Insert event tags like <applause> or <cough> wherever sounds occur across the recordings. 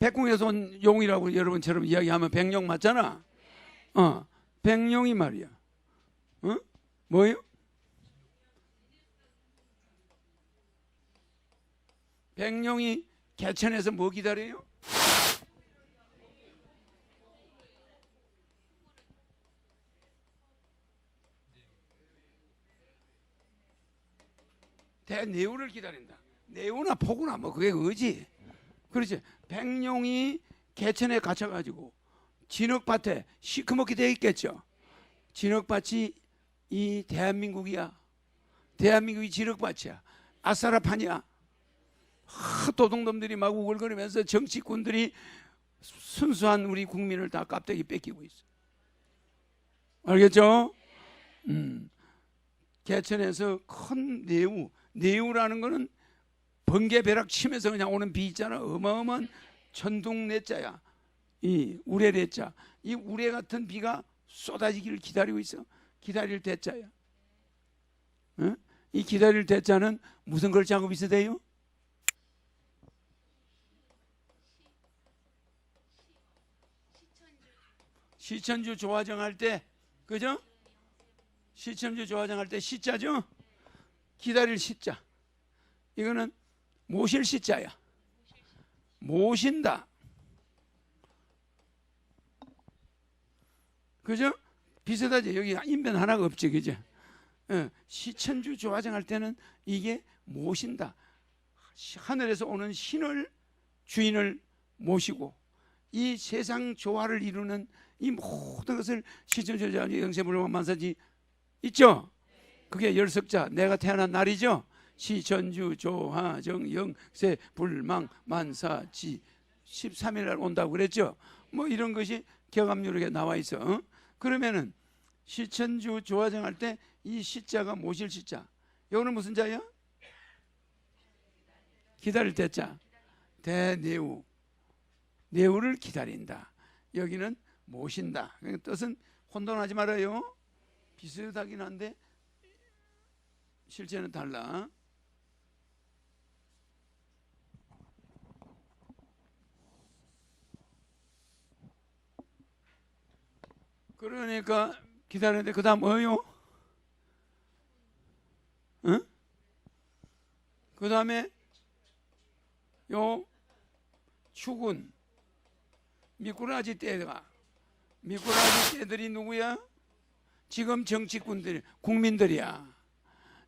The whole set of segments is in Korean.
백궁에서 온 용이라고 여러분처럼 이야기하면 백룡 맞잖아. 어, 백룡이 말이야. 어? 뭐요? 백룡이 개천에서 뭐 기다려요? 대내우를 기다린다. 내우나 포구나 뭐 그게 의지. 그렇지. 백룡이 개천에 갇혀가지고 진흙밭에 시커멓게 돼 있겠죠. 진흙밭이 이 대한민국이야. 대한민국이 진흙밭이야. 아싸라판이야. 하, 도둑놈들이 막 우글거리면서 정치꾼들이 순수한 우리 국민을 다 깝대기 뺏기고 있어. 알겠죠? 음. 개천에서 큰 내우, 내우라는 거는 번개 벼락 치면서 그냥 오는 비 있잖아. 어마어마한 천둥내자야. 이 우레래자. 이 우레 같은 비가 쏟아지기를 기다리고 있어. 기다릴 대자야. 어? 이 기다릴 대자는 무슨 글자하고 비슷해요? 시천주 조화정 할 때, 그죠? 시천주 조화정 할 때 시자죠? 기다릴 시자. 이거는 모실 시자야. 모신다. 그죠? 비슷하지? 여기 인변 하나가 없지, 그죠? 예, 시천주 조화정 할 때는 이게 모신다. 시- 하늘에서 오는 신을 주인을 모시고 이 세상 조화를 이루는 이 모든 것을 시천주 조화정 영세불만 만사지 있죠? 그게 열석자 내가 태어난 날이죠. 시천주 조화정 영세 불망 만사지 13일 날 온다고 그랬죠. 뭐 이런 것이 경합률에 나와 있어. 어? 그러면은 시천주 조화정 할 때 이 시자가 모실 시자. 이거는 무슨 자야? 기다릴 때자. 대내우. 내우를 기다린다. 여기는 모신다. 그러니까 뜻은 혼돈하지 말아요. 비슷하긴 한데 실제는 달라. 그러니까 기다리는데 그 다음 뭐요? 응? 그 다음에 요 축은 미꾸라지 떼가 미꾸라지 떼들이 누구야? 지금 정치꾼들 국민들이야.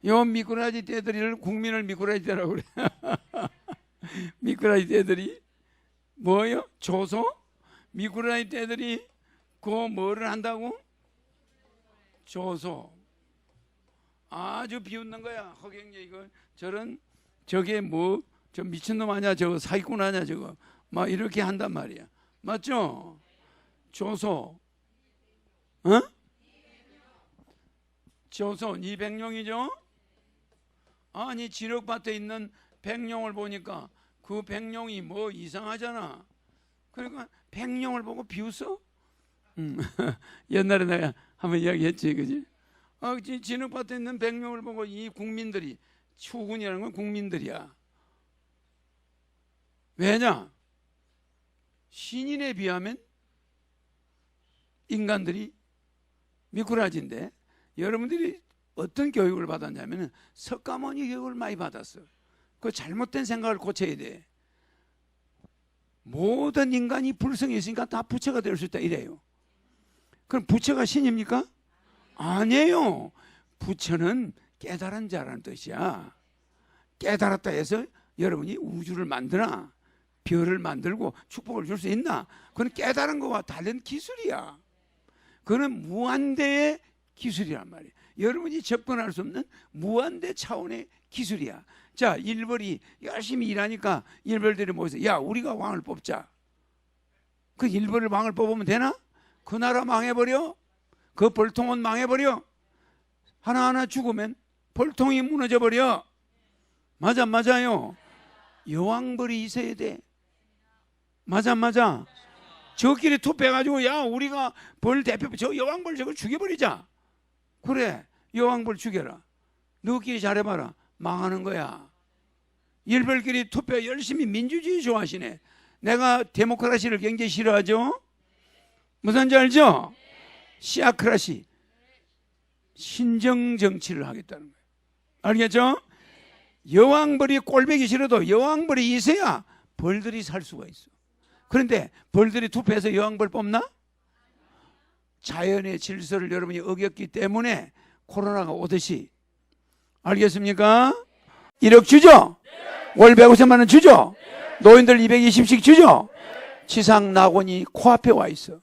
요 미꾸라지 떼들이를 국민을 미꾸라지 떼라고 그래. <laughs> 미꾸라지 떼들이 뭐요? 조소? 미꾸라지 떼들이 그 뭐를 한다고? 조소. 아주 비웃는 거야. 허경영 이거 저런 저게 뭐 저 미친놈 아니야 저거 사기꾼 아니야 저거 막 이렇게 한단 말이야. 맞죠? 조소. 어? 조소 200룡이죠? 아니 지력밭에 있는 백룡을 보니까 그 백룡이 뭐 이상하잖아. 그러니까 백룡을 보고 비웃어? 음. <laughs> 옛날에 내가 한번 이야기했지, 그지? 아, 지- 진흙밭에 있는 백룡을 보고 이 국민들이 추군이라는 건 국민들이야. 왜냐? 신인에 비하면 인간들이 미꾸라지인데 여러분들이 어떤 교육을 받았냐면은 석가모니 교육을 많이 받았어. 그 잘못된 생각을 고쳐야 돼. 모든 인간이 불성이 있으니까 다 부처가 될 수 있다 이래요. 그럼 부처가 신입니까? 아니에요. 부처는 깨달은 자라는 뜻이야. 깨달았다 해서 여러분이 우주를 만드나 별을 만들고 축복을 줄 수 있나? 그건 깨달은 거와 다른 기술이야. 그거는 무한대의 기술이란 말이에요. 여러분이 접근할 수 없는 무한대 차원의 기술이야. 자, 일벌이 열심히 일하니까 일벌들이 모여서 야, 우리가 왕을 뽑자. 그 일벌을 왕을 뽑으면 되나? 그 나라 망해버려? 그 벌통은 망해버려? 하나하나 죽으면 벌통이 무너져버려. 맞아, 맞아요. 여왕벌이 있어야 돼. 맞아, 맞아. 저끼리 투표해가지고 야 우리가 벌 대표 저 여왕벌 저거 죽여버리자. 그래 여왕벌 죽여라. 너끼리 잘해봐라. 망하는 거야. 일벌끼리 투표 열심히 민주주의 좋아하시네. 내가 데모크라시를 굉장히 싫어하죠? 무슨지 알죠? 시아크라시. 신정 정치를 하겠다는 거예요. 알겠죠? 여왕벌이 꼴배기 싫어도 여왕벌이 있어야 벌들이 살 수가 있어. 그런데 벌들이 투표해서 여왕벌 뽑나? 자연의 질서를 여러분이 어겼기 때문에 코로나가 오듯이 알겠습니까? 1억 주죠? 월 150만 원 주죠? 노인들 220씩 주죠? 지상 낙원이 코앞에 와 있어.